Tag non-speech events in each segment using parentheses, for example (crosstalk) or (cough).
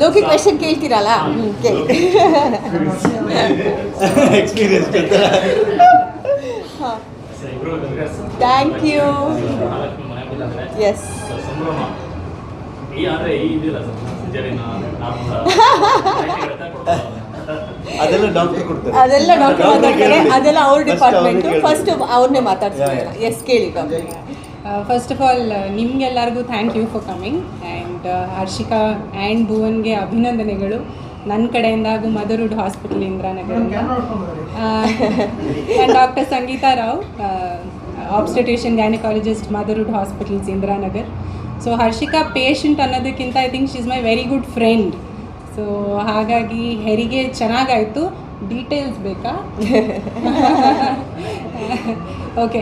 Loki question ಕೇಳ್ತೀರಲ್ಲ? ಕೇಳಿ. Experience thank you yes ಅದೆಲ್ಲ ಡಾಕ್ಟರ್ ಕೊಡ್ತಾರೆ. ಅದೆಲ್ಲ ಡಾಕ್ಟರ್ ಮಾತಾಡ್ತಾರೆ. ಅದೆಲ್ಲ ಅವ್ರ ಡಿಪಾರ್ಟ್ಮೆಂಟ್ ಫಸ್ಟ್. ಅವ್ರನ್ನೇ ಮಾತಾಡ್ತಾರೆ. ಎಸ್ ಕೇಳಿ ಡಾಕ್ಟರ್ ಫಸ್ಟ್ ಆಫ್ ಆಲ್ ನಿಮ್ಗೆಲ್ಲರಿಗೂ thank you for coming and Harshika and ಭುವನ್ಗೆ ಅಭಿನಂದನೆಗಳು. ನನ್ನ ಕಡೆಯಿಂದ ಹಾಗೂ motherhood hospital ಇಂದ್ರಾನಗರಿಂದ and doctor Sangeeta Rao obstetrician gynaecologist motherhood hospitals Indiranagar. So Harshika patient ಅನ್ನೋದಕ್ಕಿಂತ I think she is my very good friend so ಹಾಗಾಗಿ ಹೆರಿಗೆ ಚೆನ್ನಾಗಾಯಿತು. Details ಬೇಕಾ? Okay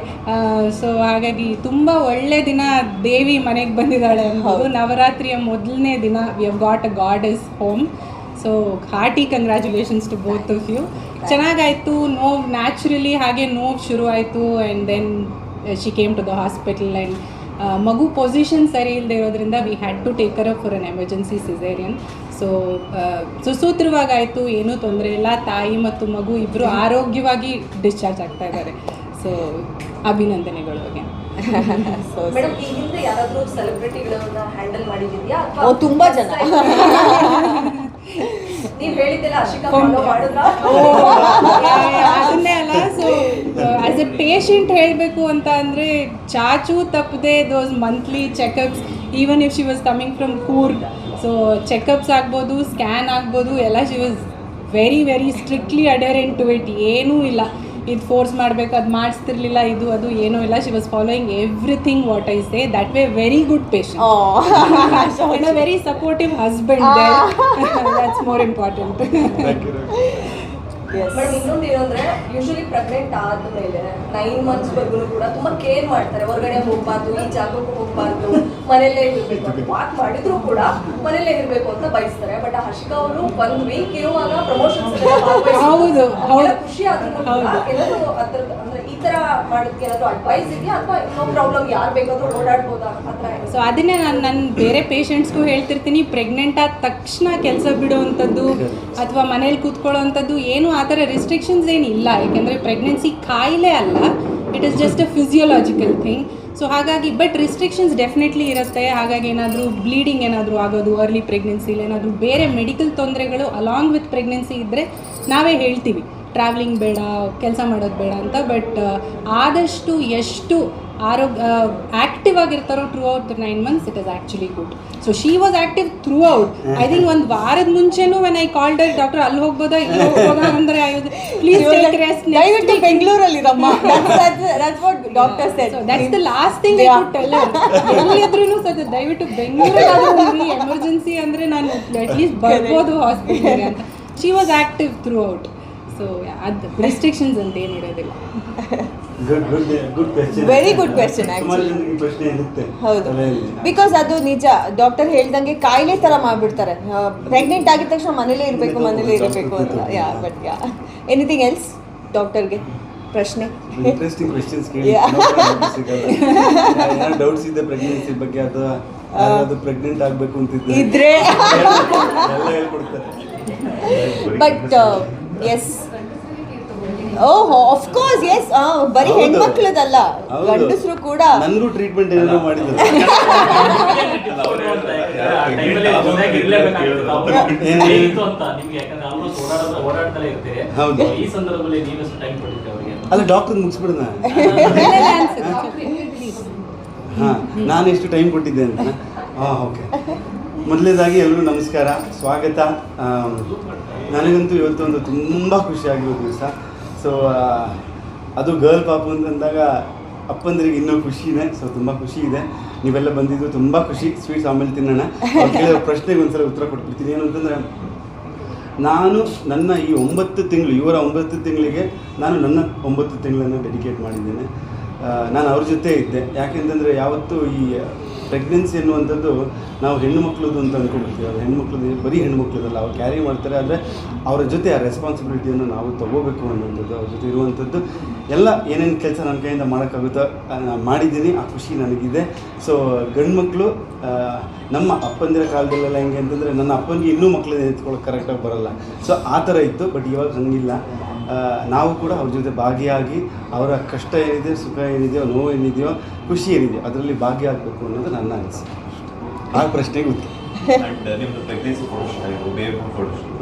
so ಹಾಗಾಗಿ ತುಂಬ ಒಳ್ಳೆ ದಿನ ದೇವಿ ಮನೆಗೆ ಬಂದಿದ್ದಾಳೆ ಅನ್ನೋದು ನವರಾತ್ರಿಯ ಮೊದಲನೇ ದಿನ we have got a god is home so hearty congratulations to both of you ಚೆನ್ನಾಗಾಯಿತು ನೋವು ನ್ಯಾಚುರಲಿ ಹಾಗೆ ನೋವು ಶುರು ಆಯಿತು and then she came to the hospital and ಮಗು ಪೊಸಿಷನ್ ಸರಿ ಇಲ್ಲದೆ ಇರೋದ್ರಿಂದ we had to take her up for an emergency caesarean so ಸುಸೂತ್ರವಾಗಾಯಿತು ಏನೂ ತೊಂದರೆ ಇಲ್ಲ. ತಾಯಿ ಮತ್ತು ಮಗು ಇಬ್ಬರು ಆರೋಗ್ಯವಾಗಿ ಡಿಸ್ಚಾರ್ಜ್ ಆಗ್ತಾ ಇದ್ದಾರೆ. ಸೊ ಅಭಿನಂದನೆಗಳು ಹಾಗೆ (laughs) ಮೇಡಮ್ ಈ ಹಿಂದೆ ಯಾರಾದ್ರೂ ಸೆಲೆಬ್ರಿಟಿಗಳನ್ನ ಹ್ಯಾಂಡಲ್ ಮಾಡಿದ್ಯಾ? ಓ, ತುಂಬಾ ಜನ. (laughs) ನೀವ್ ಹೇಳಿದ್ದೆಲ್ಲ ಅಶಿಕಾ ಫಾಲೋ ಮಾಡಿದ್ರಾ? ಅದನ್ನೇ ಅಲ್ಲ ಸೊ ಆಸ್ ಎ ಪೇಷಂಟ್ ಹೇಳಬೇಕು ಅಂತ ಅಂದರೆ ಚಾಚು ತಪ್ಪದೆ those monthly checkups even if she was coming from Coorg so checkups ಆಗ್ಬೋದು ಸ್ಕ್ಯಾನ್ ಆಗ್ಬೋದು ಎಲ್ಲ she was very very strictly adherent to it ಏನೂ ಇಲ್ಲ. ಇದು ಫೋರ್ಸ್ ಮಾಡಬೇಕು ಅದು ಮಾಡಿಸ್ತಿರ್ಲಿಲ್ಲ ಇದು ಅದು ಏನೂ ಇಲ್ಲ. She was following everything what I say that way very good patient very supportive husband supportive husband there. (laughs) Madam ಇನ್ನೊಂದು ಏನಂದ್ರೆ ಯೂಶಲಿ ಪ್ರೆಗ್ನೆಂಟ್ ಆದ್ಮೇಲೆ ನೈನ್ ಮಂತ್ಸ್ ವರ್ಗು ಕೂಡ ತುಂಬಾ ಕೇರ್ ಮಾಡ್ತಾರೆ. ಹೊರಗಡೆ ಹೋಗ್ಬಾರ್ದು ಈ ಜಾಗಕ್ಕೆ ಹೋಗ್ಬಾರ್ದು ಮನೆಯಲ್ಲೇ ಇರ್ಬೇಕು ವಾಕ್ ಮಾಡಿದ್ರು ಕೂಡ ಮನೆಯಲ್ಲೇ ಇರ್ಬೇಕು ಅಂತ ಬಯಸ್ತಾರೆ. ಬಟ್ ಹರ್ಷಿಕಾ ಅವರು ಒಂದ್ ವೀಕ್ ಇರುವಾಗ ಪ್ರಮೋಷನ್. (laughs) ಖುಷಿ ಆದ್ರೂ. ಏನಾದ್ರು ಅದ್ರ ಮಾಡೋದಕ್ಕೆ ಏನಾದ್ರು ಅಡ್ವೈಸ್ ಅಥವಾ ನೋ ಪ್ರಾಬ್ಲಮ್ ಯಾರು ಬೇಕಾದರೂ ಓಡಾಡ್ಬೋದಾ? ಸೊ ಅದನ್ನೇ ನಾನು ನನ್ನ ಬೇರೆ ಪೇಷಂಟ್ಸ್ಗೂ ಹೇಳ್ತಿರ್ತೀನಿ. ಪ್ರೆಗ್ನೆಂಟ್ ಆದ ತಕ್ಷಣ ಕೆಲಸ ಬಿಡುವಂಥದ್ದು ಅಥವಾ ಮನೇಲಿ ಕೂತ್ಕೊಳ್ಳೋವಂಥದ್ದು ಏನು ಆ ಥರ ರಿಸ್ಟ್ರಿಕ್ಷನ್ಸ್ ಏನಿಲ್ಲ ಯಾಕೆಂದರೆ ಪ್ರೆಗ್ನೆನ್ಸಿ ಕಾಯಿಲೆ ಅಲ್ಲ. It is just a physiological thing so ಹಾಗಾಗಿ ಬಟ್ ರಿಸ್ಟ್ರಿಕ್ಷನ್ಸ್ ಡೆಫಿನೆಟ್ಲಿ ಇರುತ್ತೆ. ಹಾಗಾಗಿ ಏನಾದರೂ ಬ್ಲೀಡಿಂಗ್ ಏನಾದರೂ ಆಗೋದು ಅರ್ಲಿ ಪ್ರೆಗ್ನೆನ್ಸಿಲಿ ಏನಾದರೂ ಬೇರೆ ಮೆಡಿಕಲ್ ತೊಂದರೆಗಳು ಅಲಾಂಗ್ ವಿತ್ ಪ್ರೆಗ್ನೆನ್ಸಿ ಇದ್ದರೆ ನಾವೇ ಹೇಳ್ತೀವಿ. ಟ್ರಾವೆಲಿಂಗ್ ಬೇಡ ಕೆಲಸ ಮಾಡೋದು ಬೇಡ ಅಂತ ಬಟ್ ಆದಷ್ಟು ಎಷ್ಟು ಆರೋಗ್ಯ active ಆಗಿರ್ತಾರೋ throughout the nine months it is actually good so she was active throughout I think ಒಂದು ವಾರದ ಮುಂಚೆನೂ ವೆನ್ ಐ ಕಾಲ್ಡ್ ಡಾಕ್ಟರ್ ಅಲ್ಲಿ ಹೋಗ್ಬೋದಾ? ಇಲ್ಲಿ (laughs) ಹೋಗ್ಬೋದಾ? ಅಂದರೆ ಪ್ಲೀಸ್ ಟೇಕ್ ರೆಸ್ಟ್ ದಯವಿಟ್ಟು ಬೆಂಗಳೂರಲ್ಲಿರಮ್ಮ. Doctor said so that's the last thing I could tell ಎಲ್ಲಿದ್ರೂ ಸದ ದಯವಿಟ್ಟು ಬೆಂಗಳೂರಲ್ಲಿ ಎಮರ್ಜೆನ್ಸಿ ಅಂದರೆ ನಾನು ಅಟ್ಲೀಸ್ಟ್ ಬರ್ಬೋದು ಹಾಸ್ಪಿಟಲ್ಗೆ ಅಂತ. She was active throughout so ಅದು ರೆಸ್ಟ್ರಿಕ್ಷನ್ಸ್ ಅಂತ ಏನು ಇರೋದಿಲ್ಲ. ವೆರಿ ಗುಡ್ ಕ್ವೆಶನ್ ಹೌದು. ಬಿಕಾಸ್ ಅದು ನಿಜ ಡಾಕ್ಟರ್ ಹೇಳ್ದಂಗೆ ಕಾಯಿಲೆ ತರ ಮಾಡ್ಬಿಡ್ತಾರೆ. ಪ್ರೆಗ್ನೆಂಟ್ ಆಗಿದ ತಕ್ಷಣ ಮನೇಲೆ ಇರಬೇಕು ಮನೇಲೆ ಇರಬೇಕು ಅಂತ. Yeah but yeah anything else ಡಾಕ್ಟರ್ಗೆ ಪ್ರಶ್ನೆ? ಇಂಟ್ರೆಸ್ಟಿಂಗ್ ಕ್ವೆಶ್ಚನ್ಸ್ ಕೇಳಿ. ಡೌಟ್ಸ್ ಇದೆ ಪ್ರೆಗ್ನೆನ್ಸಿ ಬಗ್ಗೆ ಅಥವಾ ಅದು ಪ್ರೆಗ್ನೆಂಟ್ ಆಗಬೇಕು ಅಂತ ಇದ್ರೆ? (laughs) But yes oh of course yes ಬರೀ ಹೌದು. ಹೆಣ್ಮಕ್ಳದಲ್ಲ. ಹೌದು. ಗಂಡಸರು ಕೂಡ. ನನ್ಗೂ ಟ್ರೀಟ್ಮೆಂಟ್ ಏನಾದ್ರೂ ಮಾಡಿದ್ರು. (laughs) ಹೌದು. ಈ ಸಂದರ್ಭದಲ್ಲಿ ನೀವೆಷ್ಟು ಟೈಮ್ ಕೊಟ್ಟಿದ್ದೆ ಅವರಿಗೆ ಅಲ್ಲ ಡಾಕ್ಟರ್ ಮುಗಿಸ್ಬಿಡೋಣ ಹಾಂ ನಾನು ಎಷ್ಟು ಟೈಮ್ ಕೊಟ್ಟಿದ್ದೆ ಅಂತ. ಹಾಂ ಓಕೆ ಮೊದಲನೇದಾಗಿ ಎಲ್ಲರೂ ನಮಸ್ಕಾರ. ಸ್ವಾಗತ. ಆಮ್, ನನಗಂತೂ ಇವತ್ತು ಒಂದು ತುಂಬ ಖುಷಿಯಾಗಿರೋ ದಿವಸ. ಸೊ ಅದು ಗರ್ಲ್ ಪಾಪು ಅಂತಂದಾಗ ಅಪ್ಪಂದ್ರಿಗೆ ಇನ್ನೂ ಖುಷಿ ಇದೆ. ಸೊ ತುಂಬ ಖುಷಿ ಇದೆ. ನೀವೆಲ್ಲ ಬಂದಿದ್ದು ತುಂಬ ಖುಷಿ. ಸ್ವೀಟ್ಸ್ ಆಮೇಲೆ ತಿನ್ನೋಣ. ಅವ್ರು ಕೇಳಿರೋ (laughs) ಪ್ರಶ್ನೆಗೆ ಒಂದ್ಸಲ ಉತ್ತರ ಕೊಟ್ಬಿಡ್ತೀನಿ. ಏನು ಅಂತಂದರೆ ನಾನು ನನ್ನ ಈ ಒಂಬತ್ತು ತಿಂಗಳು ಇವರ ಒಂಬತ್ತು ತಿಂಗಳಿಗೆ ನಾನು ನನ್ನ ಒಂಬತ್ತು ತಿಂಗಳನ್ನು ಡೆಡಿಕೇಟ್ ಮಾಡಿದ್ದೇನೆ. ನಾನು ಅವ್ರ ಜೊತೆ ಇದ್ದೆ. ಯಾಕೆಂತಂದರೆ ಯಾವತ್ತೂ ಈ ಪ್ರೆಗ್ನೆನ್ಸಿ ಅನ್ನುವಂಥದ್ದು ನಾವು ಹೆಣ್ಣು ಮಕ್ಕಳದು ಅಂತ ಅಂದ್ಕೊಂಡ್ಬಿಡ್ತೀವಿ ಅದು ಹೆಣ್ಮಕ್ಳದ್ದು ಬರೀ ಹೆಣ್ಮಕ್ಳದಲ್ಲ ಅವ್ರು ಕ್ಯಾರಿ ಮಾಡ್ತಾರೆ, ಆದರೆ ಅವರ ಜೊತೆ ಆ ರೆಸ್ಪಾನ್ಸಿಬಿಲಿಟಿಯನ್ನು ನಾವು ತಗೋಬೇಕು ಅನ್ನುವಂಥದ್ದು, ಅವ್ರ ಜೊತೆ ಇರುವಂಥದ್ದು. ಎಲ್ಲ ಏನೇನು ಕೆಲಸ ನನ್ನ ಕೈಯಿಂದ ಮಾಡೋಕ್ಕಾಗುತ್ತೋ ಮಾಡಿದ್ದೀನಿ, ಆ ಖುಷಿ ನನಗಿದೆ. ಸೊ ಗಂಡು ಮಕ್ಕಳು ನಮ್ಮ ಅಪ್ಪಂದಿರ ಕಾಲದಲ್ಲೆಲ್ಲ ಹೆಂಗೆ ಅಂತಂದರೆ ನನ್ನ ಅಪ್ಪನಿಗೆ ಇನ್ನೂ ಮಕ್ಕಳನ್ನ ಎತ್ಕೊಳ್ಳೋಕೆ ಕರೆಕ್ಟಾಗಿ ಬರೋಲ್ಲ. ಸೊ ಆ ಥರ ಇತ್ತು ಬಟ್ ಇವಾಗ ಹಂಗಿಲ್ಲ. ನಾವು ಕೂಡ ಅವ್ರ ಜೊತೆ ಭಾಗಿಯಾಗಿ ಅವರ ಕಷ್ಟ ಏನಿದೆ ಸುಖ ಏನಿದೆಯೋ ನೋವು ಏನಿದೆಯೋ ಖುಷಿ ಏನಿದೆಯೋ ಅದರಲ್ಲಿ ಭಾಗಿಯಾಗಬೇಕು ಅನ್ನೋದು ನನ್ನ ಅನಿಸಿಕೆ. ಆ ಪ್ರಶ್ನೆಗೆ ಉತ್ತರ. ಅಂಡ್ ನಿಮ್ದು ಪ್ರೆಗ್ನೆನ್ಸಿ ಬೇಬಿ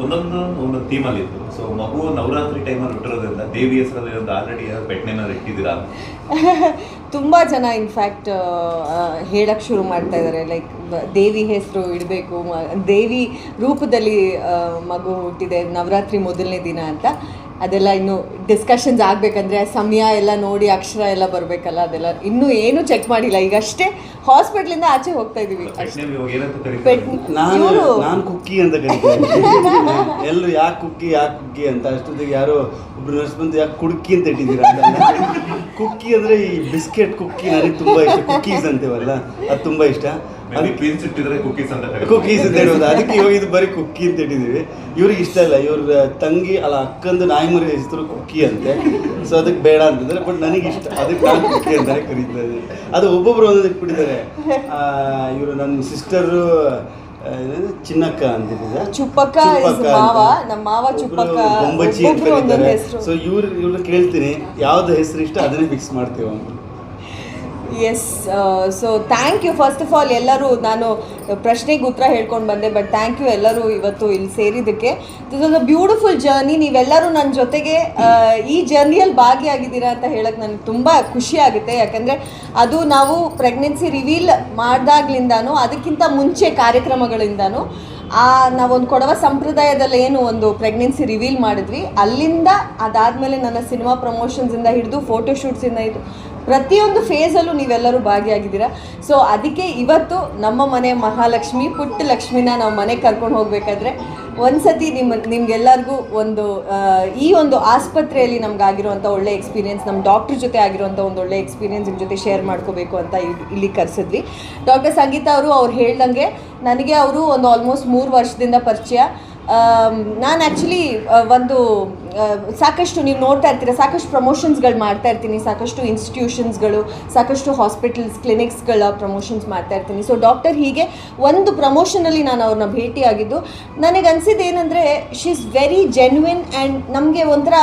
ಒಂದೊಂದು ಒಂದೊಂದು ಥೀಮಲ್ಲಿ ಇತ್ತು. ಸೊ ಮಗು ನವರಾತ್ರಿ ಟೈಮಲ್ಲಿ ಹುಟ್ಟಿರೋದ್ರಿಂದ ದೇವಿ ಹೆಸರಲ್ಲಿ ಒಂದು ಆಲ್ರೆಡಿ ಪೆಟ್ನೇನಾದ್ರು ಇಟ್ಟಿದ್ದೀರಾ? (laughs) ತುಂಬ ಜನ ಇನ್ಫ್ಯಾಕ್ಟ್ ಹೇಳಕ್ಕೆ ಶುರು ಮಾಡ್ತಾ ಇದ್ದಾರೆ ಲೈಕ್ ದೇವಿ ಹೆಸರು ಇಡಬೇಕು ದೇವಿ ರೂಪದಲ್ಲಿ ಮಗು ಹುಟ್ಟಿದೆ ನವರಾತ್ರಿ ಮೊದಲನೇ ದಿನ ಅಂತ. ಅದೆಲ್ಲ ಇನ್ನು ಡಿಸ್ಕಷನ್ಸ್ ಆಗಬೇಕಂದ್ರೆ ಸಮಯ ಎಲ್ಲ ನೋಡಿ ಅಕ್ಷರ ಎಲ್ಲ ಬರಬೇಕಲ್ಲ ಅದೆಲ್ಲ. ಇನ್ನೂ ಏನು ಚೆಕ್ ಮಾಡಿಲ್ಲ. ಈಗ ಅಷ್ಟೇ ಹಾಸ್ಪಿಟ್ಲಿಂದ ಆಚೆ ಹೋಗ್ತಾ ಇದೀವಿ. ನಾನು ನಾನು ಕುಕ್ಕಿ ಅಂತ ಕರಿತೀನಿ. (laughs) ಎಲ್ಲರೂ ಯಾಕೆ ಕುಕ್ಕಿ ಯಾಕೆ ಕುಕ್ಕಿ ಅಂತ. ಅಷ್ಟೊತ್ತಿಗೆ ಯಾರು ಒಬ್ರು ನರ್ಸ್ ಬಂದು ಯಾಕೆ ಕುಡ್ಕಿ ಅಂತ ಇಟ್ಟಿದ್ದೀರಾ (laughs) ಕುಕ್ಕಿ ಅಂದ್ರೆ ಈ ಬಿಸ್ಕೆಟ್ ಕುಕ್ಕಿ ನನಗೆ ತುಂಬಾ ಇಷ್ಟ. ಕುಕ್ಕೀಸ್ ಅಂತೇವಲ್ಲ ಅದು ತುಂಬಾ ಇಷ್ಟ. ಮೇಬಿ ಕ್ವೀನ್ಸ್ ಇಟ್ಟಿದ್ರೆ ಕುಕೀಸ್ ಅಂತ. ಕುಕ್ಕೀಸ್ ಅಂತ ಹೇಳೋದು. ಅದಕ್ಕೆ ಇವಾಗ ಇದು ಬರೀ ಕುಕ್ಕಿ ಅಂತ ಇಟ್ಟಿದ್ದೀವಿ ಇವ್ರಿಗೆ ಇಷ್ಟ ಇಲ್ಲ. ಇವ್ರ ತಂಗಿ ಅಲ್ಲ ಅಕ್ಕಂದು ನಾಯಿ ಮರಿ ಹೆಸರು ಕುಕ್ಕಿ ಅಂತೆ. ಸೊ ಅದಕ್ಕೆ ಬೇಡ ಅಂತಂದ್ರೆ ಬಟ್ ನನಗೆ ಇಷ್ಟ. ಅದಕ್ಕೆ ನಾನು ಕುಕ್ಕಿ ಅಂತಾನೆ ಕರೀತಾರೆ ಅದು ಒಬ್ಬೊಬ್ರು ಒಂದೊಂದು ಇಟ್ಬಿಟ್ಟಿದ್ದಾರೆ. ಇವರು ನನ್ನ ಸಿಸ್ಟರು ಚಿನ್ನಕ್ಕ ಅಂತಿದ್ದ ಚುಪ್ಪಕ್ಕ ಮಾವ, ನಮ್ಮ ಮಾವ ಚುಪ್ಪಕ್ಕ, ಬೊಂಬಚ್ಚಿ ಅಂತ ಕರೀತಾರೆ. ಸೊ ಇವ್ರು ಇವ್ರು ಕೇಳ್ತೀನಿ. ಯಾವ್ದು ಹೆಸರು ಇಷ್ಟ ಅದನ್ನೇ ಫಿಕ್ಸ್ ಮಾಡ್ತೀವಿ ಅಂತ yes so thank you first of all ಎಲ್ಲರೂ ನಾನು ಪ್ರಶ್ನೆಗೆ ಉತ್ತರ ಹೇಳ್ಕೊಂಡು ಬಂದೆ ಬಟ್ ಥ್ಯಾಂಕ್ ಯು ಎಲ್ಲರೂ ಇವತ್ತು ಇಲ್ಲಿ ಸೇರಿದ್ದಕ್ಕೆ. ದಿಸ್ ವಾಸ್ ಬ್ಯೂಟಿಫುಲ್ ಜರ್ನಿ ನೀವೆಲ್ಲರೂ ನನ್ನ ಜೊತೆಗೆ ಈ ಜರ್ನಿಯಲ್ಲಿ ಭಾಗಿಯಾಗಿದ್ದೀರಾ ಅಂತ ಹೇಳೋಕ್ಕೆ ನನಗೆ ತುಂಬ ಖುಷಿ ಆಗುತ್ತೆ. ಯಾಕಂದರೆ ಅದು ನಾವು ಪ್ರೆಗ್ನೆನ್ಸಿ ರಿವೀಲ್ ಮಾಡಿದಾಗ್ಲಿಂದಾನು, ಅದಕ್ಕಿಂತ ಮುಂಚೆ ಕಾರ್ಯಕ್ರಮಗಳಿಂದಾನು, ಆ, ನಾವೊಂದು ಕೊಡವ ಸಂಪ್ರದಾಯದಲ್ಲಿ ಏನು ಒಂದು ಪ್ರೆಗ್ನೆನ್ಸಿ ರಿವೀಲ್ ಮಾಡಿದ್ವಿ. ಅಲ್ಲಿಂದ ಅದಾದಮೇಲೆ ನನ್ನ ಸಿನಿಮಾ ಪ್ರಮೋಷನ್ಸಿಂದ ಹಿಡಿದು ಫೋಟೋಶೂಟ್ಸಿಂದ ಹಿಡಿದು ಪ್ರತಿಯೊಂದು ಫೇಸಲ್ಲೂ ನೀವೆಲ್ಲರೂ ಭಾಗಿಯಾಗಿದ್ದೀರಾ. ಸೊ ಅದಕ್ಕೆ ಇವತ್ತು ನಮ್ಮ ಮನೆ ಮಹಾಲಕ್ಷ್ಮಿ, ಪುಟ್ಟ ಲಕ್ಷ್ಮಿನ ನಾವು ಮನೆಗೆ ಕರ್ಕೊಂಡು ಹೋಗ್ಬೇಕಾದ್ರೆ ಒಂದ್ಸತಿ ನಿಮ್ಮ ನಿಮ್ಗೆಲ್ಲರಿಗೂ ಒಂದು ಈ ಒಂದು ಆಸ್ಪತ್ರೆಯಲ್ಲಿ ನಮ್ಗೆ ಆಗಿರುವಂತ ಒಳ್ಳೆ ಎಕ್ಸ್ಪೀರಿಯನ್ಸ್ ನಮ್ಮ ಡಾಕ್ಟ್ರ್ ಜೊತೆ ಆಗಿರುವಂಥ ಒಂದು ಒಳ್ಳೆ ಎಕ್ಸ್ಪೀರಿಯನ್ಸ್ ನಿಮ್ಮ ಜೊತೆ ಶೇರ್ ಮಾಡ್ಕೋಬೇಕು ಅಂತ ಇಲ್- ಇಲ್ಲಿ ಕರೆಸಿದ್ವಿ. ಡಾಕ್ಟರ್ ಸಂಗೀತ ಅವರು ಅವ್ರು ಹೇಳ್ದಂಗೆ, ನನಗೆ ಅವರು ಒಂದು ಆಲ್ಮೋಸ್ಟ್ ಮೂರು ವರ್ಷದಿಂದ ಪರಿಚಯ. ನಾನು ಆ್ಯಕ್ಚುಲಿ ಒಂದು ಸಾಕಷ್ಟು ನೀವು ನೋಡ್ತಾ ಇರ್ತೀರ, ಸಾಕಷ್ಟು ಪ್ರಮೋಷನ್ಸ್ಗಳು ಮಾಡ್ತಾ ಇರ್ತೀನಿ, ಸಾಕಷ್ಟು ಇನ್ಸ್ಟಿಟ್ಯೂಷನ್ಸ್ಗಳು ಸಾಕಷ್ಟು ಹಾಸ್ಪಿಟಲ್ಸ್ ಕ್ಲಿನಿಕ್ಸ್ಗಳ ಪ್ರಮೋಷನ್ಸ್ ಮಾಡ್ತಾ ಇರ್ತೀನಿ. ಸೊ ಡಾಕ್ಟರ್ ಹೀಗೆ ಒಂದು ಪ್ರಮೋಷನಲ್ಲಿ ನಾನು ಅವ್ರನ್ನ ಭೇಟಿಯಾಗಿದ್ದು, ನನಗೆ ಅನ್ಸಿದ್ದು ಏನಂದರೆ she is very genuine and ನಮಗೆ ಒಂಥರ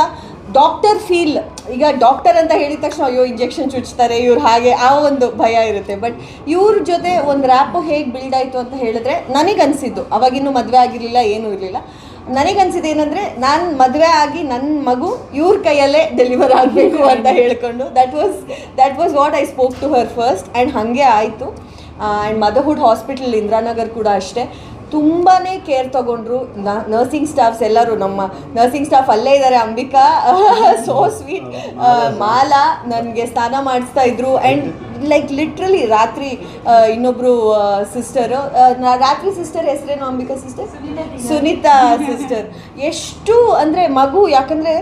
ಡಾಕ್ಟರ್ ಫೀಲ್ ಈಗ ಡಾಕ್ಟರ್ ಅಂತ ಹೇಳಿದ ತಕ್ಷಣ ಅಯ್ಯೋ ಇಂಜೆಕ್ಷನ್ ಚುಚ್ತಾರೆ, ಇವ್ರು ಹಾಗೆ ಆ ಒಂದು ಭಯ ಇರುತ್ತೆ. ಬಟ್ ಇವ್ರ ಜೊತೆ ಒಂದು ರ್ಯಾಪು ಹೇಗೆ ಬಿಲ್ಡ್ ಆಯಿತು ಅಂತ ಹೇಳಿದ್ರೆ ನನಗನ್ಸಿದ್ದು. ಅವಾಗಿನ್ನೂ ಮದುವೆ ಆಗಿರಲಿಲ್ಲ, ಏನೂ ಇರಲಿಲ್ಲ. ನನಗನ್ಸಿದ್ದು ಏನಂದರೆ ನಾನು ಮದುವೆ ಆಗಿ ನನ್ನ ಮಗು ಇವ್ರ ಕೈಯಲ್ಲೇ ಡೆಲಿವರ್ ಆಗಬೇಕು ಅಂತ ಹೇಳ್ಕೊಂಡು. That was that was what I spoke to her first and ಹಾಗೆ ಆಯಿತು. ಆ್ಯಂಡ್ ಮದರ್ಹುಡ್ ಹಾಸ್ಪಿಟಲ್ ಇಂದಿರಾನಗರ್ ಕೂಡ ಅಷ್ಟೇ. ತುಂಬಾ ಕೇರ್ ತಗೊಂಡ್ರು ನರ್ಸಿಂಗ್ ಸ್ಟಾಫ್ಸ್ ಎಲ್ಲರೂ ನಮ್ಮ ನರ್ಸಿಂಗ್ ಸ್ಟಾಫ್ ಅಲ್ಲೇ ಇದ್ದಾರೆ ಅಂಬಿಕಾ. (laughs) ಸೋ ಸ್ವೀಟ್ ಮಾಲಾ ನನಗೆ ಸ್ನಾನ ಮಾಡಿಸ್ತಾ ಇದ್ರು. ಆ್ಯಂಡ್ ಲೈಕ್ ಲಿಟ್ರಲಿ ರಾತ್ರಿ ಇನ್ನೊಬ್ರು ಸಿಸ್ಟರು ರಾತ್ರಿ ಸಿಸ್ಟರ್ ಹೆಸರೇನು ಅಂಬಿಕಾ ಸಿಸ್ಟರ್ ಸುನೀತಾ ಸಿಸ್ಟರ್ ಎಷ್ಟು ಅಂದರೆ ಮಗು ಯಾಕಂದರೆ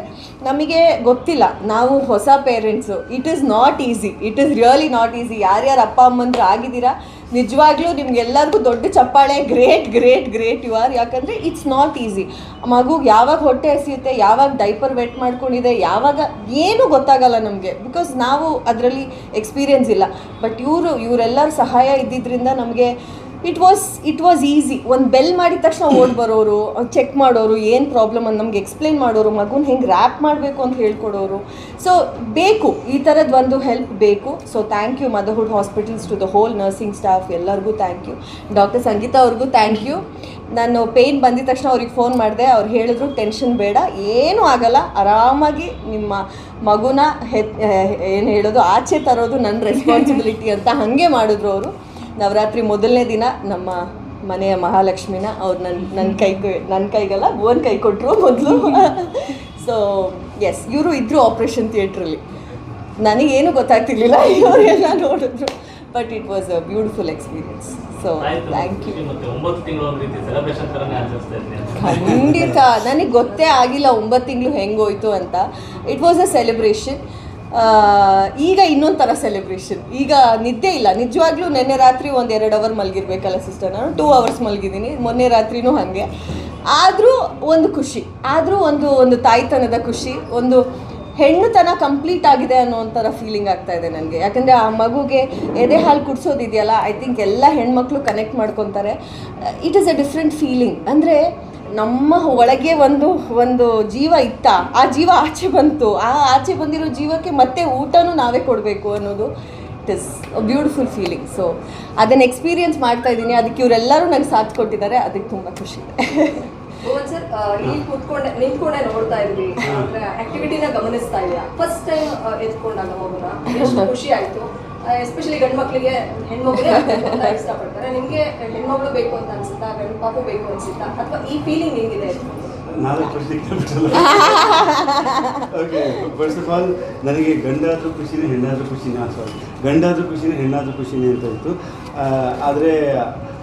ನಮಗೆ ಗೊತ್ತಿಲ್ಲ. ನಾವು ಹೊಸ parents it is not easy it is really not easy ಯಾರ್ಯಾರು ಅಪ್ಪ ಅಮ್ಮಂದ್ರು ಆಗಿದ್ದೀರಾ ನಿಜವಾಗ್ಲೂ ನಿಮ್ಗೆಲ್ಲರಿಗೂ ದೊಡ್ಡ ಚಪ್ಪಾಳೆ great great great you are ಯಾಕಂದರೆ ಇಟ್ಸ್ ನಾಟ್ ಈಸಿ ಮಗುಗೆ ಯಾವಾಗ ಹೊಟ್ಟೆ ಹಸಿಯುತ್ತೆ, ಯಾವಾಗ ಡೈಪರ್ ವೆಟ್ ಮಾಡ್ಕೊಂಡಿದೆ, ಯಾವಾಗ ಏನೂ ಗೊತ್ತಾಗಲ್ಲ ನಮಗೆ. ಬಿಕಾಸ್ ನಾವು ಅದರಲ್ಲಿ ಎಕ್ಸ್ಪೀರಿಯೆನ್ಸ್ ಇಲ್ಲ. ಬಟ್ ಇವರು, ಇವರೆಲ್ಲರ ಸಹಾಯ ಇದ್ದಿದ್ದರಿಂದ ನಮಗೆ it was it was easy ಒಂದು ಬೆಲ್ ಮಾಡಿದ ತಕ್ಷಣ ಓಡ್ ಬರೋರು ಚೆಕ್ ಮಾಡೋರು, ಏನು ಪ್ರಾಬ್ಲಮ್ ಅಂತ ನಮ್ಗೆ ಎಕ್ಸ್ಪ್ಲೈನ್ ಮಾಡೋರು, ಮಗುನ ಹೆಂಗೆ ರ್ಯಾಪ್ ಮಾಡಬೇಕು ಅಂತ ಹೇಳ್ಕೊಡೋರು. ಸೊ ಬೇಕು. ಈ ಥರದ್ದು ಒಂದು ಹೆಲ್ಪ್ ಬೇಕು. So thank you motherhood hospitals to the whole nursing staff ಎಲ್ಲರಿಗೂ ಥ್ಯಾಂಕ್ ಯು ಡಾಕ್ಟರ್ ಸಂಗೀತಾ ಅವ್ರಿಗೂ ಥ್ಯಾಂಕ್ ಯು ನಾನು ಪೇಯ್ನ್ ಬಂದಿದ ತಕ್ಷಣ ಅವ್ರಿಗೆ ಫೋನ್ ಮಾಡಿದೆ. ಅವ್ರು ಹೇಳಿದ್ರು ಟೆನ್ಷನ್ ಬೇಡ. ಏನೂ ಆಗಲ್ಲ. ಆರಾಮಾಗಿ ನಿಮ್ಮ ಮಗುನ ಹೆ ಏನು ಹೇಳೋದು, ಆಚೆ ತರೋದು ನನ್ನ ರೆಸ್ಪಾನ್ಸಿಬಿಲಿಟಿ ಅಂತ ಹಾಗೆ ಮಾಡಿದ್ರು ಅವರು. ನವರಾತ್ರಿ ಮೊದಲನೇ ದಿನ ನಮ್ಮ ಮನೆಯ ಮಹಾಲಕ್ಷ್ಮಿನ ಅವ್ರು ನನ್ನ ನನ್ನ ಕೈ ನನ್ನ ಕೈಗೆಲ್ಲ ಭುವನ್ ಕೈ ಕೊಟ್ಟರು ಮೊದಲು. ಸೊ (laughs) ಎಸ್ ಇವರು ಇದ್ದರು ಆಪ್ರೇಷನ್ ಥಿಯೇಟ್ರಲ್ಲಿ ನನಗೇನು ಗೊತ್ತಾಗ್ತಿರ್ಲಿಲ್ಲ ಇವರೆಲ್ಲ ನೋಡಿದ್ರು. But it was a beautiful experience so thank you ಖಂಡಿತ. ನನಗೆ ಗೊತ್ತೇ ಆಗಿಲ್ಲ ಒಂಬತ್ತು ತಿಂಗಳು ಹೆಂಗೋಯ್ತು ಅಂತ. ಇಟ್ ವಾಸ್ ಅ ಸೆಲೆಬ್ರೇಷನ್ ಈಗ ಇನ್ನೊಂದು ಥರ ಸೆಲೆಬ್ರೇಷನ್ ಈಗ ನಿದ್ದೆ ಇಲ್ಲ. ನಿಜವಾಗ್ಲೂ ನಿನ್ನೆ ರಾತ್ರಿ ಒಂದು ಎರಡು ಅವರ್ ಮಲಗಿರ್ಬೇಕಲ್ಲ ಸಿಸ್ಟರ್ ನಾನು? ಟೂ ಅವರ್ಸ್ ಮಲಗಿದ್ದೀನಿ. ಮೊನ್ನೆ ರಾತ್ರಿನೂ ಹಾಗೆ. ಆದರೂ ಒಂದು ಖುಷಿ. ಆದರೂ ಒಂದು ಒಂದು ತಾಯ್ತನದ ಖುಷಿ. ಒಂದು ಹೆಣ್ಣುತನ ಕಂಪ್ಲೀಟ್ ಆಗಿದೆ ಅನ್ನೋ ಒಂಥರ ಫೀಲಿಂಗ್ ಆಗ್ತಾ ಇದೆ ನನಗೆ. ಯಾಕಂದರೆ ಆ ಮಗುಗೆ ಎದೆ ಹಾಲು ಕುಡಿಸೋದಿದೆಯಲ್ಲ ಐ ಥಿಂಕ್ ಎಲ್ಲ ಹೆಣ್ಮಕ್ಳು ಕನೆಕ್ಟ್ ಮಾಡ್ಕೊತಾರೆ. It is a different feeling ಅಂದರೆ ನಮ್ಮ ಒಳಗೆ ಒಂದು ಒಂದು ಜೀವ ಇತ್ತ, ಆ ಜೀವ ಆಚೆ ಬಂತು. ಆ ಆಚೆ ಬಂದಿರೋ ಜೀವಕ್ಕೆ ಮತ್ತೆ ಊಟನೂ ನಾವೇ ಕೊಡಬೇಕು ಅನ್ನೋದು it is beautiful feeling so ಅದನ್ನು ಎಕ್ಸ್ಪೀರಿಯನ್ಸ್ ಮಾಡ್ತಾ ಇದ್ದೀನಿ. ಅದಕ್ಕೆ ಇವರೆಲ್ಲರೂ ನನಗೆ ಸಾಥ್ ಕೊಟ್ಟಿದ್ದಾರೆ. ಅದಕ್ಕೆ ತುಂಬ ಖುಷಿ. ಇದೆ ಸರ್ ಇಲ್ಲಿ ಕೂತ್ಕೊಂಡೆ ನಿಂತ್ಕೊಂಡೆ ನೋಡ್ತಾ ಇದ್ವಿ ಆಕ್ಟಿವಿಟಿನ ಗಮನಿಸ್ತಾ ಇಲ್ಲ ಫಸ್ಟ್ ಟೈಮ್ ಎತ್ಕೊಂಡಾಗ ಹೋಗೋಣ ಖುಷಿ ಆಯ್ತು? ಎಸ್ಪೆಷಲಿ ಗಂಡು ಮಕ್ಕಳಿಗೆ ಅಂತ ಇಷ್ಟಪಡ್ತಾರೆ. ನಿಮಗೆ ಹೆಣ್ಮಗಳು ಬೇಕು ಅಂತ ಅನ್ಸುತ್ತಾ ಗಂಡು ಪಾಪು ಬೇಕು ಅನ್ಸುತ್ತಾ? ಅಥವಾ ಈ ಫೀಲಿಂಗ್ ಹೆಂಗಿದೆ? ನಾನು ಖುಷಿ ಓಕೆ ಫಸ್ಟ್ ಆಫ್ ಆಲ್ ನನಗೆ ಗಂಡಾದರೂ ಖುಷಿನೇ ಹೆಣ್ಣಾದರೂ ಖುಷಿನೇ ಸಾರಿ ಗಂಡಾದರೂ ಖುಷಿನೇ ಹೆಣ್ಣಾದರೂ ಖುಷಿನೇ ಅಂತ ಇತ್ತು. ಆದರೆ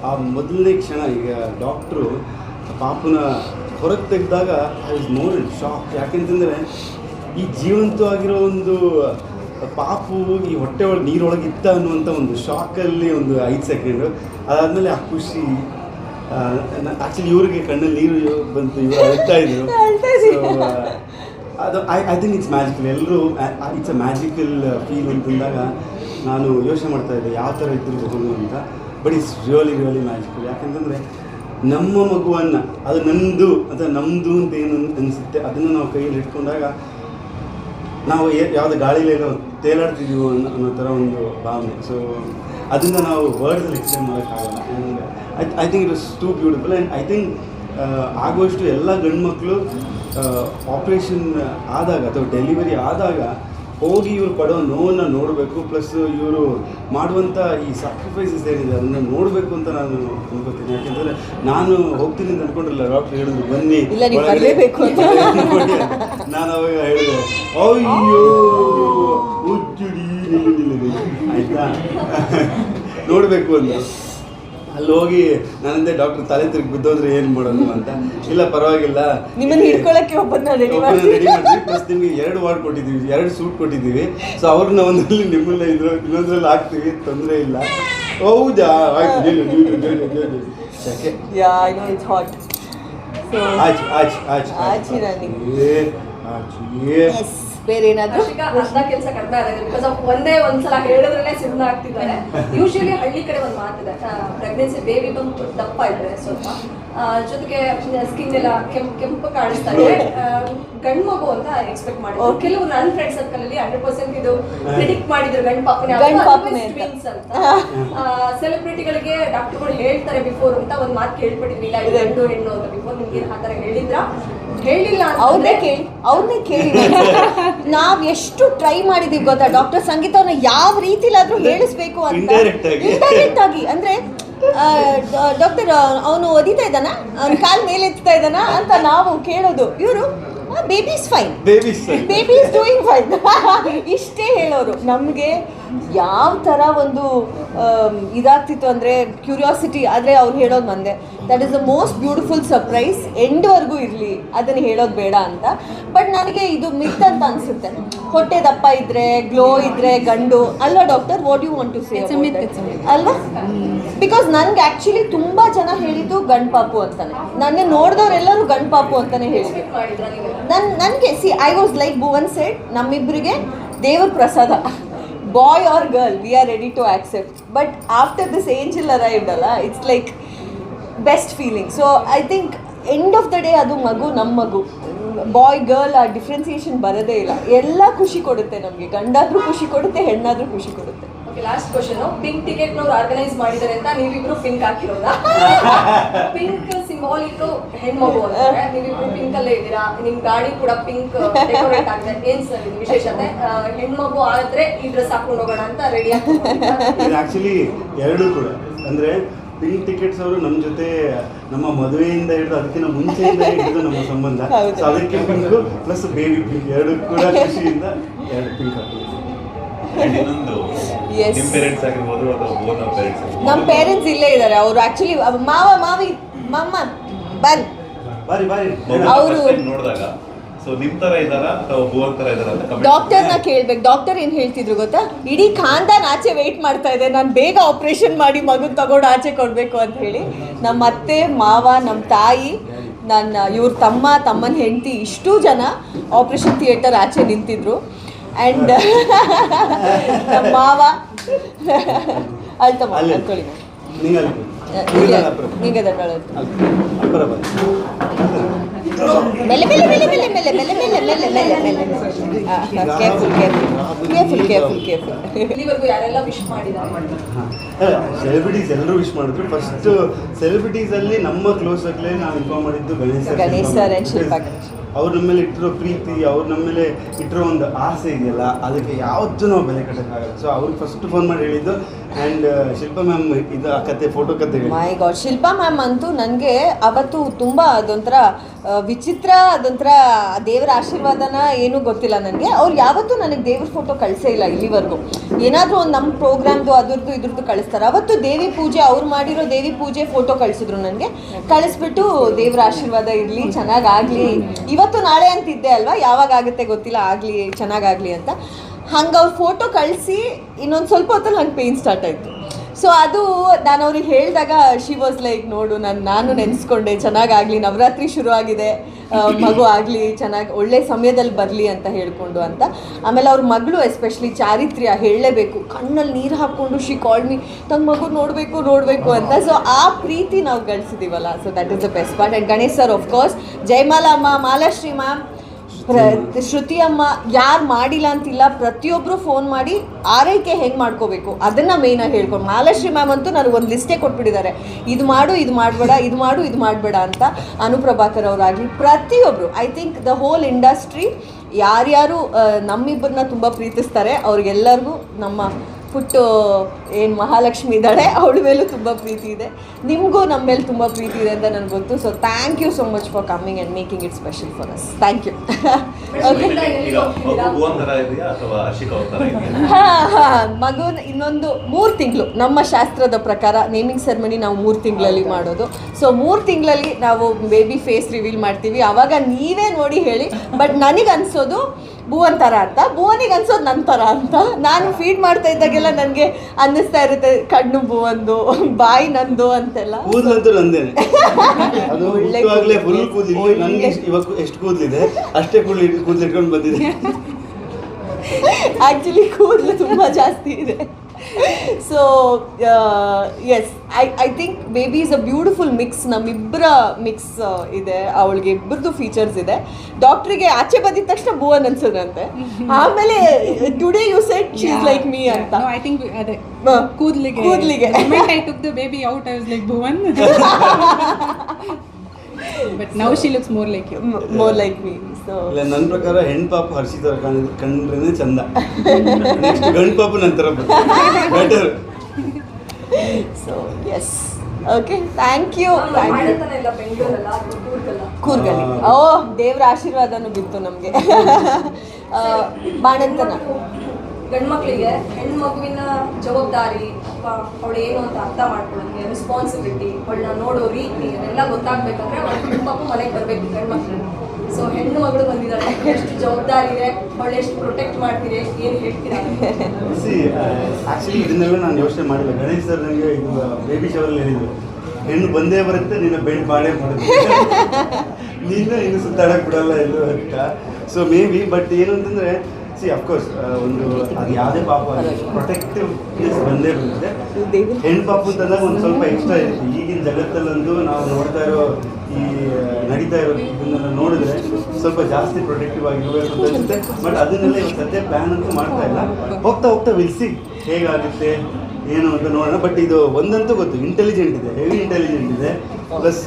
ಆ ಮೊದಲನೇ ಕ್ಷಣ ಈಗ ಡಾಕ್ಟ್ರು ಪಾಪುನ ಹೊರಗೆ ತೆಗೆದಾಗ I is more in shock ಯಾಕೆಂತಂದರೆ ಈ ಜೀವಂತವಾಗಿರೋ ಒಂದು ಪಾಪು ಈ ಹೊಟ್ಟೆ ಒಳಗೆ ನೀರೊಳಗೆ ಇತ್ತ ಅನ್ನುವಂಥ ಒಂದು ಶಾಕಲ್ಲಿ ಒಂದು ಐದು ಸೆಕೆಂಡು ಅದಾದಮೇಲೆ ಆ ಖುಷಿ ಆ್ಯಕ್ಚುಲಿ ಇವ್ರಿಗೆ ಕಣ್ಣಲ್ಲಿ ನೀರು ಬಂತು ಇವರು ಅಳ್ತಾ ಇದ್ರು. ಅದು I I think it's magical ಎಲ್ಲರೂ ಇಟ್ಸ್ ಅ ಮ್ಯಾಜಿಕಲ್ ಫೀಲ್ ಅಂತಂದಾಗ ನಾನು ಯೋಚನೆ ಮಾಡ್ತಾ ಇದ್ದೆ ಯಾವ ಥರ ಇದ್ದಿರಬಹುದು ಅಂತ. But it's really really magical ಯಾಕಂತಂದರೆ ನಮ್ಮ ಮಗುವನ್ನು ಅದು ನಂದು ಅಥವಾ ನಮ್ಮದು ಅಂತ ಏನು ಅನಿಸುತ್ತೆ ಅದನ್ನು ನಾವು ಕೈಯಲ್ಲಿ ಇಟ್ಕೊಂಡಾಗ ನಾವು ಯಾವುದೇ ಗಾಳಿಲೇನೋ ತೇಲಾಡ್ತಿದ್ದೀವೋ ಅನ್ನೋ ಅನ್ನೋ ಥರ ಒಂದು ಭಾವನೆ. ಸೊ ಅದನ್ನು ನಾವು ವರ್ಡ್ಸಲ್ಲಿ ಎಕ್ಸ್ಪ್ಲೇನ್ ಮಾಡೋಕ್ಕಾಗಲ್ಲ. I I think it is too beautiful and I think ಆಗುವಷ್ಟು ಎಲ್ಲ ಗಂಡು ಮಕ್ಕಳು ಆಪ್ರೇಷನ್ ಆದಾಗ ಅಥವಾ ಡೆಲಿವರಿ ಆದಾಗ ಹೋಗಿ ಇವರು ಪಡೋ ನೋವನ್ನು ನೋಡಬೇಕು ಪ್ಲಸ್ ಇವರು ಮಾಡುವಂಥ ಈ ಸ್ಯಾಕ್ರಿಫೈಸಸ್ ಏನಿದೆ ಅದನ್ನು ನೋಡಬೇಕು ಅಂತ ನಾನು ಅನ್ಕೋತೀನಿ ಯಾಕೆಂದರೆ ನಾನು ಹೋಗ್ತೀನಿ ಅಂತ ಅನ್ಕೊಂಡಿಲ್ಲ ಡಾಕ್ಟರ್ ಹೇಳಿದ್ರು ಬನ್ನಿ. ನಾನು ಅವಾಗ ಹೇಳಿದೆ ಅಯ್ಯೋ ಉಜ್ಜುಡಿ ನಿಲ್ಲು. ಆಯ್ತಾ ನೋಡಬೇಕು ಅಂತ ಅಲ್ಲಿ ಹೋಗಿ ನಾನಂದೇ ಡಾಕ್ಟರ್ ತಲೆ ತಿರುಗಿ ಬಿದ್ದೋದ್ರೆ ಏನು ಮಾಡೋದು ಅಂತ. ಇಲ್ಲ ಪರವಾಗಿಲ್ಲ. ನಿಮ್ಮನ್ನ ಹಿಡ್ಕೊಳ್ಳೋಕೆ ಒಬ್ಬನ್ನ ರೆಡಿ ಮಾಡಿ ಪ್ಲಸ್ ನಿಮಗೆ ಎರಡು ವಾರ್ಡ್ ಕೊಟ್ಟಿದ್ದೀವಿ. ಎರಡು ಸೂಟ್ ಕೊಟ್ಟಿದ್ದೀವಿ. ಸೊ ಅವ್ರನ್ನ ಒಂದರಲ್ಲಿ ನಿಮ್ಮನ್ನ ಇದ್ರ ಇನ್ನೊಂದ್ರಲ್ಲಿ ಹಾಕ್ತೀವಿ. ತೊಂದರೆ ಇಲ್ಲ. ಹೌದಾ? Yeah I know it's hot ಆಚ್ ಆಚ್ ಆಚ್ ಆಚ್ ಆಚ್ ಆಚ್. ಬೇರೆ ಏನಾದ್ರು ಅರ್ಧ ಕೆಲಸ ಕಡಿಮೆ ಆಗಿದೆ ಬಿಕಾಸ್ ಆಫ್ ಒಂದೇ ಒಂದ್ಸಲ ಹೇಳಿದ್ರೆ ಸುಮ್ಮನೆ ಆಗ್ತಿದ್ದಾರೆ. ಯೂಶಲಿ ಹಳ್ಳಿ ಕಡೆ ಒಂದು ಮಾತಿದೆ ಪ್ರೆಗ್ನೆನ್ಸಿ ಬೇಬಿ ಬಂದು ದಪ್ಪ ಇದ್ರೆ ಸ್ವಲ್ಪ ಜೊತೆಗೆ ಸ್ಕಿನ್ ಎಲ್ಲ ಕೆಂಪು ಕೆಂಪು ಕಾಣಿಸ್ತಾ ಇದೆ. ಗಂಡ್ ಮಗು ಅಂತ ಎಕ್ಸ್ಪೆಕ್ಟ್ ಮಾಡಿದ್ರು. ಕೆಲವು ನನ್ನ ಫ್ರೆಂಡ್ ಸರ್ಕಲ್ ಅಲ್ಲಿ ಹಂಡ್ರೆಡ್ ಪರ್ಸೆಂಟ್ ಇದು ಪ್ರಿಡಿಕ್ಟ್ ಮಾಡಿದ್ರು ಗಂಡು ಪಾಪನೇ. ಟ್ವಿನ್ಸ್ ಅಂತ. ಸೆಲೆಬ್ರಿಟಿಗಳಿಗೆ ಡಾಕ್ಟರ್ಗಳು ಹೇಳ್ತಾರೆ ಬಿಫೋರ್ ಅಂತ ಒಂದು ಮಾತು ಕೇಳ್ಬಿಟ್ಟಿದ್ವಿ. ಇಲ್ಲ ಇದು ಗಂಡು ಹೆಣ್ಣು ಅಂತ. ಬಿಫೋರ್ ನಿಮ್ಗೆ ಆ ಥರ ಹೇಳಿದ್ರ? ಹೇಳಿಲ್ಲ ಅವ್ರನ್ನೇ ಕೇಳಿ ಅವ್ರನ್ನೇ ಕೇಳಿ (laughs) ನಾವ್ ಎಷ್ಟು ಟ್ರೈ ಮಾಡಿದೀವಿ ಗೊತ್ತಾ? ಡಾಕ್ಟರ್ ಸಂಗೀತ ಅವ್ರನ್ನ ಯಾವ ರೀತಿಲಾದ್ರೂ ಹೇಳಿಸ್ಬೇಕು ಅಂತ. ಇಂಡೈರೆಕ್ಟ್ ಆಗಿ. ಅಂದ್ರೆ ಡಾಕ್ಟರ್ ಅವನು ಒದಿತಾ ಇದ್ದಾನ? ಅವ್ನ ಕಾಲ್ ಮೇಲೆ ಎತ್ತಾ ಇದ್ದಾನ ಅಂತ ನಾವು ಕೇಳೋದು. ಇವರು baby is fine baby sir baby is doing fine ಇಷ್ಟೇ ಹೇಳೋರು. ನಮಗೆ ಯಾವ ಥರ ಒಂದು ಇದಾಗ್ತಿತ್ತು ಅಂದರೆ ಕ್ಯೂರಿಯಾಸಿಟಿ ಆದರೆ ಅವ್ರು ಹೇಳೋದು ಮಂದೆ that is the most beautiful surprise ಎಂಡ್ವರೆಗೂ ಇರಲಿ ಅದನ್ನು ಹೇಳೋದು ಬೇಡ ಅಂತ. ಬಟ್ ನನಗೆ ಇದು ಮಿತ್ ಅಂತ ಅನಿಸುತ್ತೆ. ಹೊಟ್ಟೆ ದಪ್ಪ ಇದ್ರೆ ಗ್ಲೋ ಇದ್ರೆ ಗಂಡು ಅಲ್ಲ doctor what you want to say. ಅಲ್ವಾ? ಬಿಕಾಸ್ ನನಗೆ ಆ್ಯಕ್ಚುಲಿ ತುಂಬ ಜನ ಹೇಳಿದ್ದು ಗಂಡು ಪಾಪು ಅಂತಾನೆ. ನನ್ನ ನೋಡಿದವರೆಲ್ಲರೂ ಗಂಡು ಪಾಪು ಅಂತಾನೆ ಹೇಳಿದ್ರು ನನ್ನ ನನ್ ನನಗೆ see I was like Bhuvan said ನಮ್ಮಿಬ್ಬರಿಗೆ ದೇವ್ರ ಪ್ರಸಾದ. Boy or girl we are ready to accept but after this angel arrived ಅಲ್ಲ it's like best feeling so I think end of the day ಅದು ಮಗು ನಮ್ಮ ಮಗು ಬಾಯ್ ಗರ್ಲ್ ಆ differentiation ಬರೋದೇ ಇಲ್ಲ ಎಲ್ಲ ಖುಷಿ ಕೊಡುತ್ತೆ ನಮಗೆ ಗಂಡಾದರೂ ಖುಷಿ ಕೊಡುತ್ತೆ ಹೆಣ್ಣಾದರೂ ಖುಷಿ ಕೊಡುತ್ತೆ okay last question pink ticket ನವ್ರು ಆರ್ಗನೈಸ್ ಮಾಡಿದ್ದಾರೆ ಅಂತ ನೀವಿಬ್ರು ಪಿಂಕ್ ಹಾಕಿರೋದಾ? (laughs) ಪಿಂಕ್ ಸಿಂಬಾಲಿಕ್ ಹೆಣ್ಮಗು ಅಂದ್ರೆ ನೀವಿಬ್ರು ಪಿಂಕ್ ಅಲ್ಲೇ ಇದ್ದೀರಾ ನಿಮ್ ಗಾಡಿ ಕೂಡ ಪಿಂಕ್ ಡೆಕೋರೇಟ್ ಆಗಿದೆ. ಏನ್ ಸರ್ ಇದು ವಿಶೇಷತೆ? ಹೆಣ್ಮಗು ಆದ್ರೆ ಈ ಡ್ರೆಸ್ ಹಾಕೊಂಡು ಹೋಗೋಣ ಅಂತ ರೆಡಿ ಇದು ಆ್ಯಕ್ಚುಲಿ ಎರಡು ಕೂಡ. ಅಂದ್ರೆ ಪಿಂಕ್ ಟಿಕೆಟ್ಸ್ ಅವರು ನಮ್ಮ ಜೊತೆ ನಮ್ಮ ಮದುವೆಯಿಂದ ಹಿಡಿದು ಅದಕ್ಕಿಂತ ಮುಂಚೆಯಿಂದ ಹಿಡಿದು ನಮ್ಮ ಸಂಬಂಧ. ಸೊ ಅದಕ್ಕೆ ಪಿಂಕ್ ಪ್ಲಸ್ ಬೇಬಿ ಪಿಂಕ್ ಎರಡು ಕೂಡ ಖುಷಿಯಿಂದ ಎರಡು ಪಿಂಕ್ ಹಾಕಿದ್ದೀವಿ ನಮ್ಮ ಪೇರೆಂಟ್ಸ್ ಇಲ್ಲೇ ಇದ್ದಾರೆ. ಅವರು ಆಕ್ಚುಲಿ ಮಾವ ಮಾವಿ ಮಮ್ಮ ಬನ್ ಬಾರಿ ಬಾರಿ ಅವರು ನೋಡಿದಾಗ. ಸೊ ನಿಮ್ ತರ ಇದಾರ ಅಥವಾ ಭುವನ್ ತರ ಇದಾರ ಡಾಕ್ಟರ್ನ ಕೇಳ್ಬೇಕು. ಡಾಕ್ಟರ್ ಏನ್ ಹೇಳ್ತಿದ್ರು ಗೊತ್ತಾ? ಇಡೀ ಖಾನ್ದಾನ್ ಆಚೆ ವೆಯ್ಟ್ ಮಾಡ್ತಾ ಇದೆ. ನಾನು ಬೇಗ ಆಪರೇಷನ್ ಮಾಡಿ ಮಗನ್ ತಗೊಂಡು ಆಚೆ ಕೊಡ್ಬೇಕು ಅಂತ ಹೇಳಿ ನಮ್ಮ ಅತ್ತೆ ಮಾವ ನಮ್ಮ ತಾಯಿ ನನ್ನ ಇವ್ರ ತಮ್ಮ ತಮ್ಮನ ಹೆಂಡತಿ ಇಷ್ಟು ಜನ ಆಪರೇಷನ್ ಥಿಯೇಟರ್ ಆಚೆ ನಿಂತಿದ್ರು. ಆ್ಯಂಡ್ (laughs) ನಮ್ಮ ಮಾವ. ಅಳ್ತಮ್ಮ ಅಂದ್ಕೊಳ್ಳಿ ಅಳ್ಕೊಳ್ಳಿ ನಿಂಗೆ ಅಲ್ಲಿ ನಿಂಗೆ ಅಪ್ಪರ ನಿಂಗೆ ದಡ್ಡಾಳದು ಅಪ್ಪರ ಬನ್ನಿ ಮೆಲ್ಲ ಮೆಲ್ಲ ಮೆಲ್ಲ ಮೆಲ್ಲ ಮೆಲ್ಲ ಮೆಲ್ಲ ಮೆಲ್ಲ ಮೆಲ್ಲ ಮೆಲ್ಲ ಮೆಲ್ಲ careful careful careful careful careful ಯಾರೆಲ್ಲ ವಿಶ್ ಮಾಡಿದ್ದಾರೆ ಸೆಲೆಬ್ರಿಟೀಸ್ ಎಲ್ಲರೂ ವಿಶ್ ಮಾಡಿದ್ರು ಫಸ್ಟ್ ಸೆಲೆಬ್ರಿಟೀಸ್ ಅಲ್ಲಿ ನಮ್ಮ ಕ್ಲೋಸ್ ಆಗ್ಲೇ ನಾವು ಇನ್ಫಾರ್ಮ್ ಮಾಡಿದ್ದು ಗಣೇಶ್ ಗಣೇಶ್ sir ಶಿಲ್ಪಾ ಅವ್ರ ನಮ್ಮ ಮೇಲೆ ಇಟ್ಟಿರೋ ಪ್ರೀತಿ ಅವ್ರ ನಮ್ಮ ಮೇಲೆ ಇಟ್ಟಿರೋ ಒಂದು ಆಸೆ ಇದೆಯಲ್ಲ ಅದಕ್ಕೆ ಯಾವತ್ತೂ ನಾವು ಬೆಲೆ ಕಟ್ಟಕ್ಕಾಗಲ್ಲ ಸೊ ಅವ್ರಿಗೆ ಫಸ್ಟ್ ಫೋನ್ ಮಾಡಿ ಹೇಳಿದ್ದು ಆ್ಯಂಡ್ ಶಿಲ್ಪಾ ಮ್ಯಾಮ್ ಇದು ಆ ಕತೆ ಫೋಟೋ ಕತೆ ಮೈ ಗಾಡ್ ಶಿಲ್ಪಾ ಮ್ಯಾಮ್ ಅಂತೂ ನನಗೆ ಅವತ್ತು ತುಂಬ ಅದೊಂಥರ ವಿಚಿತ್ರ ಅದೊಂಥರ ದೇವರ ಆಶೀರ್ವಾದನ ಏನೂ ಗೊತ್ತಿಲ್ಲ ನನಗೆ. ಅವ್ರು ಯಾವತ್ತೂ ನನಗೆ ದೇವ್ರ ಫೋಟೋ ಕಳಿಸೇ ಇಲ್ಲ ಇಲ್ಲಿವರೆಗೂ. ಏನಾದರೂ ಒಂದು ನಮ್ಮ ಪ್ರೋಗ್ರಾಮ್ದು ಅದ್ರದ್ದು ಇದ್ರದ್ದು ಕಳಿಸ್ತಾರೆ. ಅವತ್ತು ದೇವಿ ಪೂಜೆ, ಅವ್ರು ಮಾಡಿರೋ ದೇವಿ ಪೂಜೆ ಫೋಟೋ ಕಳಿಸಿದ್ರು ನನಗೆ. ಕಳಿಸ್ಬಿಟ್ಟು ದೇವ್ರ ಆಶೀರ್ವಾದ ಇರಲಿ ಚೆನ್ನಾಗಾಗಲಿ ಇವತ್ತು ನಾಳೆ ಅಂತಿದ್ದೆ ಅಲ್ವಾ? ಯಾವಾಗ ಆಗುತ್ತೆ ಗೊತ್ತಿಲ್ಲ, ಆಗಲಿ ಚೆನ್ನಾಗಾಗಲಿ ಅಂತ. ಹಂಗೆ ಅವ್ರ ಫೋಟೋ ಕಳಿಸಿ ಇನ್ನೊಂದು ಸ್ವಲ್ಪ ಹೊತ್ತಲ್ಲಿ ನಂಗೆ ಪೇಯ್ನ್ ಸ್ಟಾರ್ಟ್ ಆಯಿತು. ಸೊ ಅದು ನಾನು ಅವ್ರಿಗೆ ಹೇಳಿದಾಗ ಶಿ ವಾಸ್ ಲೈಕ್ ನೋಡು, ನಾನು ನಾನು ನೆನೆಸ್ಕೊಂಡೆ, ಚೆನ್ನಾಗಾಗಲಿ, ನವರಾತ್ರಿ ಶುರು ಆಗಿದೆ ಮಗು ಆಗಲಿ, ಚೆನ್ನಾಗಿ, ಒಳ್ಳೆ ಸಮಯದಲ್ಲಿ ಬರಲಿ ಅಂತ ಹೇಳಿಕೊಂಡು ಅಂತ. ಆಮೇಲೆ ಅವ್ರ ಮಗಳು ಎಸ್ಪೆಷಲಿ ಚಾರಿತ್ರ್ಯ ಹೇಳಲೇಬೇಕು. ಕಣ್ಣಲ್ಲಿ ನೀರು ಹಾಕ್ಕೊಂಡು ಶಿ ಕಾಲ್ಡ್ ಮಿ ತನ್ನ ಮಗು ನೋಡಬೇಕು ನೋಡಬೇಕು ಅಂತ. ಸೊ ಆ ಪ್ರೀತಿ ನಾವು ಗಳಿಸಿದ್ದೀವಲ್ಲ so that is the best part and Ganesh sir of course Jayamala ಅಮ್ಮ ಮಾಲಾಶ್ರೀ ಮ್ಯಾಮ್ ಶ್ರುತಿ ಅಮ್ಮ ಯಾರು ಮಾಡಿಲ್ಲ ಅಂತಿಲ್ಲ ಪ್ರತಿಯೊಬ್ಬರು ಫೋನ್ ಮಾಡಿ ಆರೈಕೆ ಹೆಂಗೆ ಮಾಡ್ಕೋಬೇಕು? ಅದನ್ನು ಮೇಯ್ನಾಗಿ ಹೇಳ್ಕೊಂಡು, ಮಾಲಾಶ್ರೀ ಮ್ಯಾಮ್ ಅಂತೂ ನನಗೆ ಒಂದು ಲಿಸ್ಟೇ ಕೊಟ್ಬಿಟ್ಟಿದ್ದಾರೆ. ಇದು ಮಾಡು, ಇದು ಮಾಡಬೇಡ, ಇದು ಮಾಡು, ಇದು ಮಾಡಬೇಡ ಅಂತ ಅನುಪ್ರಭಾಕರ್ ಅವರಾಗಲಿ ಪ್ರತಿಯೊಬ್ಬರು I think the whole industry ಯಾರ್ಯಾರು ನಮ್ಮಿಬ್ಬರನ್ನ ತುಂಬ ಪ್ರೀತಿಸ್ತಾರೆ, ಅವ್ರಿಗೆಲ್ಲರಿಗೂ ನಮ್ಮ ಪುಟ್ಟು ಏನು ಮಹಾಲಕ್ಷ್ಮಿ ಇದ್ದಾಳೆ ಅವಳ ಮೇಲೂ ತುಂಬ ಪ್ರೀತಿ ಇದೆ. ನಿಮಗೂ ನಮ್ಮ ಮೇಲೆ ತುಂಬ ಪ್ರೀತಿ ಇದೆ ಅಂತ ನನಗೆ ಗೊತ್ತು. So thank you so much for coming and making it special for us thank you ಹಾ ಮಗುನ ಇನ್ನೊಂದು ಮೂರು ತಿಂಗಳು ನಮ್ಮ ಶಾಸ್ತ್ರದ ಪ್ರಕಾರ ನೇಮಿಂಗ್ ಸೆರೆಮನಿ ನಾವು ಮೂರು ತಿಂಗಳಲ್ಲಿ ಮಾಡೋದು. ಸೊ ಮೂರು ತಿಂಗಳಲ್ಲಿ ನಾವು ಬೇಬಿ ಫೇಸ್ ರಿವೀಲ್ ಮಾಡ್ತೀವಿ. ಆವಾಗ ನೀವೇ ನೋಡಿ ಹೇಳಿ. ಬಟ್ ನನಗೆ ಅನ್ಸೋದು ಭುವನ್ ಥರ ಅಂತ. ಭುವನಿಗೆ ಅನ್ಸೋದು ನನ್ನ ಥರ ಅಂತ. ನಾನು ಫೀಡ್ ಮಾಡ್ತಾ ಇದ್ದಾಗೆಲ್ಲ ನನಗೆ ಅನ್ನಿಸ್ತಾ ಇರುತ್ತೆ ಕಣ್ಣು ಭುವಂದು ಬಾಯಿ ನಂದು ಅಂತೆಲ್ಲ. ಕೂದಲಂತೂ ನಂದೇನೆ (laughs) ಅದು ಹುಟ್ಟುವಾಗಲೇ ಫುಲ್ ಕೂದ್ಲು. ಕೂದಲಿದೆ ನನಗೆ ಇವಾಗ ಎಷ್ಟು ಕೂದಲಿದೆ? ಅಷ್ಟೇ ಕೂದಲು ಕೂದಲು ಇಟ್ಕೊಂಡು ಬಂದಿದೆ. ಆ್ಯಕ್ಚುಲಿ ಕೂದಲು ತುಂಬ ಜಾಸ್ತಿ ಇದೆ. So yes I I think baby is a beautiful mix ನಮ್ಮಿಬ್ಬರ ಮಿಕ್ಸ್ ಇದೆ. ಅವಳಿಗೆ ಇಬ್ಬರದು ಫೀಚರ್ಸ್ ಇದೆ. ಡಾಕ್ಟ್ರಿಗೆ ಆಚೆ ಬಂದಿದ ತಕ್ಷಣ ಭುವನ್ ಅನ್ಸದಂತೆ. (laughs) ಆಮೇಲೆ today you said she's like me ಅಂತ. ಐ ಥಿಂಕ್ ಅದೇ ಕೂದಲಿಗೆ. ಕೂದಲಿಗೆ. ಕೂದ್ಲಿಗೆ. I took the baby out I was like Bhuvan? (laughs) But now she looks more like you more like me so ಇಲ್ಲ ನನ್ನ ಪ್ರಕಾರ ಹೆಣ್ಣು ಪಾಪ ಹರ್ಷಿತರ ಕಂಡ್ರೇನೆ ಚಂದ. ನೆಕ್ಸ್ಟ್ ಗಂಡು ಪಾಪ ನಂತರ better so yes okay thank you thank you ಮಾಡತನ ಇಲ್ಲ ಬೆಂಗಳೂರಲ್ಲ ಅದು ಕೂರ್ಗಲ್ಲ? ಕೂರ್ಗಲ್ಲಿ. ಓ ದೇವ್ರ ಆಶೀರ್ವಾದನೂ ಬಿತ್ತು ನಮಗೆ. ಬಾಣಂತನ. ಗಂಡ್ಮಕ್ಳಿಗೆ ಹೆಣ್ಮಗುವಿನ ಜವಾಬ್ದಾರಿ ಅವಳು ಏನು ಅಂತ ಅರ್ಥ ಮಾಡ್ಕೊಳ್ಳೋಕೆ ರೆಸ್ಪಾನ್ಸಿಬಿಲಿಟಿ ಅವಳನ್ನ ನೋಡೋ ರೀತಿ ಅದೆಲ್ಲ ಗೊತ್ತಾಗ್ಬೇಕಂದ್ರೆ ಅವಳು ಹೆಣ್ಮಗು ಮನೆಗೆ ಬರಬೇಕು ಗಂಡ್ಮಕ್ಳನ್ನ ಸೊ ಹೆಣ್ಣು ಮಗಳು ಬಂದಿದ್ದಾಳೆ ಎಷ್ಟು ಜವಾಬ್ದಾರಿ ಇದೆ ಅವಳು ಎಷ್ಟು ಪ್ರೊಟೆಕ್ಟ್ ಮಾಡ್ತೀರಿ, ಏನು ಹೇಳ್ತೀರಾ? ಆ್ಯಕ್ಚುಲಿ ಇದನ್ನೆಲ್ಲ ನಾನು ಯೋಚನೆ ಮಾಡಿಲ್ಲ. ಗಣೇಶ್ ಸರ್ ನನಗೆ ಬೇಬಿ ಶವರಲ್ಲಿ ಹೇಳಿದ್ರು. ಹೆಣ್ಣು ಬಂದೇ ಬರುತ್ತೆ, ನಿನ್ನ ಬೆಂಡ್ ಬಾಳೆ ಮಾಡುತ್ತೆ. (laughs) ನೀನು ಇನ್ನು ಸುತ್ತಾಡಕ್ಕೆ ಬಿಡಲ್ಲ, ಎಲ್ಲೂ ಅಂತ. ಸೊ ಮೇ ಬಿ ಬಟ್ ಏನು ಅಂತಂದರೆ ಸಿ ಅಫ್ಕೋರ್ಸ್ ಒಂದು ಅದು ಯಾವುದೇ ಪಾಪ ಪ್ರೊಟೆಕ್ಟಿವ್ನೆಸ್ ಬಂದೇ ಬರುತ್ತೆ ದೇವ್ರ ಹೆಣ್ಣು ಪಾಪು ಅಂತಂದಾಗ ಒಂದು ಸ್ವಲ್ಪ ಎಕ್ಸ್ಟ್ರಾ ಇರುತ್ತೆ. ಈಗಿನ ಜಗತ್ತಲ್ಲೊಂದು ನಾವು ನೋಡ್ತಾ ಇರೋ ಈ ನಡೀತಾ ಇರೋ ಇದನ್ನೆಲ್ಲ ನೋಡಿದ್ರೆ ಸ್ವಲ್ಪ ಜಾಸ್ತಿ ಪ್ರೊಟೆಕ್ಟಿವ್ ಆಗಿರಬೇಕು ಅಂತ ಇರುತ್ತೆ ಬಟ್ ಅದನ್ನೆಲ್ಲ ಇವಾಗ ಸದ್ಯ ಪ್ಲಾನ್ ಅಂತೂ ಮಾಡ್ತಾ ಇಲ್ಲ. ಹೋಗ್ತಾ ಹೋಗ್ತಾ ವಿಲ್ಸಿ ಹೇಗಾಗುತ್ತೆ, ಏನು ಅಂತ ನೋಡೋಣ. ಬಟ್ ಇದು ಒಂದಂತೂ ಗೊತ್ತು ಇಂಟೆಲಿಜೆಂಟ್ ಇದೆ ಹೆವಿ ಇಂಟೆಲಿಜೆಂಟ್ ಇದೆ. ಪ್ಲಸ್.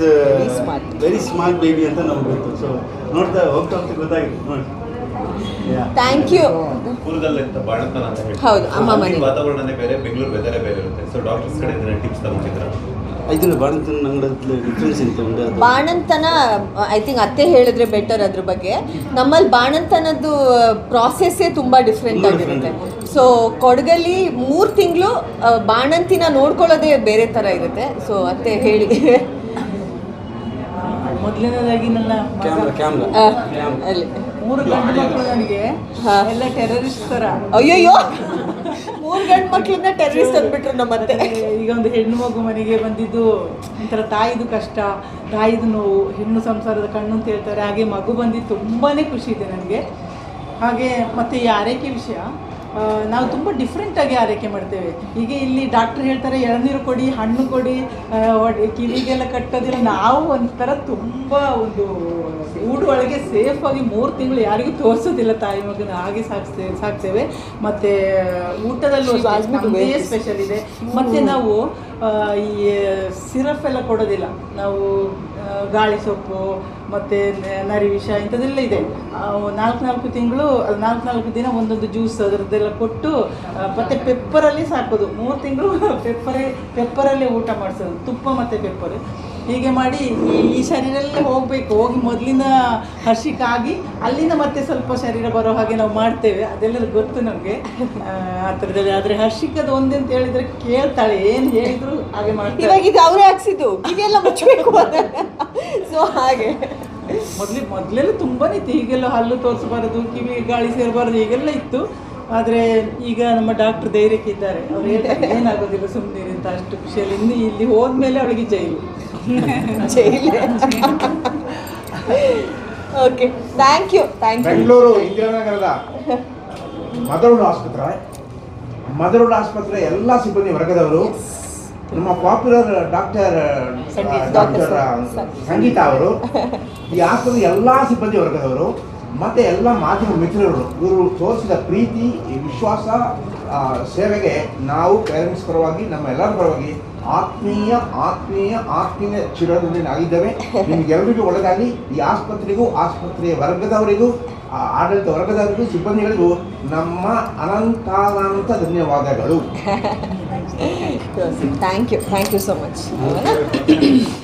ವೆರಿ ಸ್ಮಾರ್ಟ್ ಬೇಬಿ ಅಂತ ನಮ್ಗೆ ಗೊತ್ತು. ಸೊ ನೋಡ್ತಾ ಹೋಗ್ತಾ ಹೋಗ್ತಾ ಗೊತ್ತಾಗಿದೆ, ನೋಡಿ. ಥ್ಯಾಂಕ್ ಯು ಹೌದು, ಅಮ್ಮ ಮನೆ. ವಾತಾವರಣನೇ ಬೇರೆ ಬೆಂಗಳೂರು ವೆದರೇ ಬೇರೆ ಇರುತ್ತೆ. ಸೊ ಡಾಕ್ಟರ್ಸ್ ಕಡೆ ಟಿಪ್ಸ್ ತಗೊಂಡಿದ್ರ ಇದನ್ನು ಬಾಣಂತನ ಐ ಥಿಂಕ್ ಅತ್ತೆ ಹೇಳಿದ್ರೆ ಬೆಟರ್ ಅದ್ರ ಬಗ್ಗೆ. ನಮ್ಮಲ್ಲಿ ಬಾಣಂತನದ್ದು ಪ್ರಾಸೆಸ್ಸೇ ತುಂಬ ಡಿಫ್ರೆಂಟ್ ಆಗಿರುತ್ತೆ. ಸೊ ಕೊಡಗಲ್ಲಿ ಮೂರು ತಿಂಗಳು ಬಾಣಂತಿನ ನೋಡ್ಕೊಳ್ಳೋದೇ ಬೇರೆ ಥರ ಇರುತ್ತೆ. ಸೊ ಅತ್ತೆ ಹೇಳಿ. ಮೊದಲನೇದಾಗಿ ನನ್ನ ಮೂರು ಗಂಡು ಮಕ್ಕಳು ನನಗೆ. ಎಲ್ಲ ಟೆರರಿಸ್ಟ್ ತರ. ಅಯ್ಯಯ್ಯೋ. ಮೂರು ಗಂಡು ಮಕ್ಳನ್ನ ಟೆರರಿಸ್ಟ್ ಅಂದ್ಬಿಟ್ರು ನಮ್ಮತ್ತೆ ಮತ್ತೆ ಈಗ ಒಂದು ಹೆಣ್ಣು ಮಗು ಮನೆಗೆ ಬಂದಿದ್ದು ಒಂಥರ ತಾಯಿದು ಕಷ್ಟ ತಾಯಿದು ನೋವು ಹೆಣ್ಣು ಸಂಸಾರದ ಕಣ್ಣು ಅಂತ ಹೇಳ್ತಾರೆ. ಹಾಗೆ ಮಗು ಬಂದಿದ್ದು ತುಂಬಾನೇ ಖುಷಿ ಇದೆ ನನಗೆ. ಹಾಗೆ ಮತ್ತೆ ಈ ಆರೈಕೆ ವಿಷಯ. ನಾವು ತುಂಬ ಡಿಫ್ರೆಂಟಾಗಿ ಆರೈಕೆ ಮಾಡ್ತೇವೆ. ಈಗ ಇಲ್ಲಿ ಡಾಕ್ಟರ್ ಹೇಳ್ತಾರೆ ಎಳನೀರು ಕೊಡಿ ಹಣ್ಣು ಕೊಡಿ ಕಿವಿಗೆಲ್ಲ ಕಟ್ಟೋದಿಲ್ಲ. ನಾವು ಒಂಥರ ತುಂಬ ಒಂದು ಗೂಡು ಒಳಗೆ ಸೇಫಾಗಿ ಮೂರು ತಿಂಗಳು ಯಾರಿಗೂ ತೋರಿಸೋದಿಲ್ಲ ತಾಯಿ ಮಗನ. ಹಾಗೆ ಸಾಕ್ಸ್ತೇವೆ ಸಾಕ್ತೇವೆ. ಮತ್ತು ಊಟದಲ್ಲೂ ಸ್ಪೆಷಲ್ ಇದೆ. ಮತ್ತು ನಾವು ಈ ಸಿರಪ್ ಎಲ್ಲ ಕೊಡೋದಿಲ್ಲ. ನಾವು ಗಾಳಿ ಸೊಪ್ಪು, ಮತ್ತು ನರಿ ವಿಷ ಇಂಥದ್ದೆಲ್ಲ ಇದೆ. ನಾಲ್ಕು ನಾಲ್ಕು ತಿಂಗಳು ನಾಲ್ಕು ನಾಲ್ಕು ದಿನ ಒಂದೊಂದು ಜ್ಯೂಸ್ ಅದರದ್ದೆಲ್ಲ ಕೊಟ್ಟು ಮತ್ತು ಮತ್ತೆ ಪೆಪ್ಪರಲ್ಲಿ ಸಾಕೋದು ಮೂರು ತಿಂಗಳು (laughs) ಪೆಪ್ಪರೇ, ಪೆಪ್ಪರಲ್ಲೇ ಊಟ ಮಾಡಿಸೋದು. ತುಪ್ಪ ಮತ್ತು ಪೆಪ್ಪರ್. ಹೀಗೆ ಮಾಡಿ ಈ ಈ ಶರೀರಲ್ಲೇ ಹೋಗಬೇಕು. ಹೋಗಿ ಮೊದಲಿನ ಹರ್ಷಿಕಾಗಿ ಅಲ್ಲಿಂದ ಮತ್ತೆ ಸ್ವಲ್ಪ ಶರೀರ ಬರೋ ಹಾಗೆ ನಾವು ಮಾಡ್ತೇವೆ. ಅದೆಲ್ಲ ಗೊತ್ತು ನಮಗೆ. ಆ ಥರದಲ್ಲಿ. ಆದರೆ ಹರ್ಷಿಕದ ಅಂತ ಹೇಳಿದರೆ ಕೇಳ್ತಾಳೆ ಏನು ಹೇಳಿದ್ರು ಹಾಗೆ ಮಾಡ್ತಾರೆ ಇವಾಗ ಇದು ಅವರೇ ಹಾಕ್ಸಿದ್ದು. ಇದೆಲ್ಲ ಮುಚ್ಚಬೇಕು ಸೊ ಹಾಗೆ. ಮೊದಲೇ ಮೊದಲೆಲ್ಲ ತುಂಬಾನೇ ಇತ್ತು. ಈಗೆಲ್ಲ ಹಲ್ಲು ತೋರಿಸಬಾರದು ಕಿವಿ ಗಾಳಿ ಸೇರಬಾರದು ಈಗೆಲ್ಲ ಇತ್ತು. ಆದರೆ ಈಗ ನಮ್ಮ ಡಾಕ್ಟರ್ ಧೈರ್ಯಕ್ಕಿದ್ದಾರೆ ಅವ್ರು ಹೇಳ್ತಾರೆ ಏನಾಗೋದಿಲ್ಲ ಸುಮ್ಮನೆ ಅಂತ ಅಷ್ಟು ಖುಷಿಯಲ್ಲಿ. ಇನ್ನು ಇಲ್ಲಿ ಹೋದ್ಮೇಲೆ ಅವಳಿಗೆ ಜೈಲೇ. Okay thank you thank you Bengaluru ಇಂದಿರಾನಗರದ motherhood ಆಸ್ಪತ್ರೆ. ಮದರೋಡ್ ಆಸ್ಪತ್ರೆ ಎಲ್ಲ ಸಿಬ್ಬಂದಿ ವರ್ಗದವರು. ನಮ್ಮ ಪಾಪ್ಯುಲರ್ ಡಾಕ್ಟರ್ ಡಾಕ್ಟರ್ ಸಂಗೀತಾ ಅವರು. ಈ ಆಸ್ಪತ್ರೆ ಎಲ್ಲ ಸಿಬ್ಬಂದಿ ವರ್ಗದವರು ಮತ್ತೆ ಎಲ್ಲ ಮಾಧ್ಯಮ ಮಿತ್ರರು. ಇವರು ತೋರಿಸಿದ ಪ್ರೀತಿ ವಿಶ್ವಾಸ ಆ, ಸೇವೆಗೆ ನಾವು ಪೇರೆಂಟ್ಸ್ ಪರವಾಗಿ ನಮ್ಮ ಎಲ್ಲರ ಪರವಾಗಿ ಆತ್ಮೀಯ ಆತ್ಮೀಯ ಆತ್ಮೀಯ ಚಿರಋಣಿನಾಗಿದ್ದೇವೆ ನಿಮಗೆಲ್ಲರಿಗೂ ಒಳಗಾಗಿ ಈ ಆಸ್ಪತ್ರೆಗೂ ಆಸ್ಪತ್ರೆಯ ವರ್ಗದವರಿಗೂ ಆ ಆಡಳಿತ ವರ್ಗದವರಿಗೂ ಸಿಬ್ಬಂದಿಗಳಿಗೂ ನಮ್ಮ ಅನಂತಾನಂತ ಧನ್ಯವಾದಗಳು. Thank you thank you so much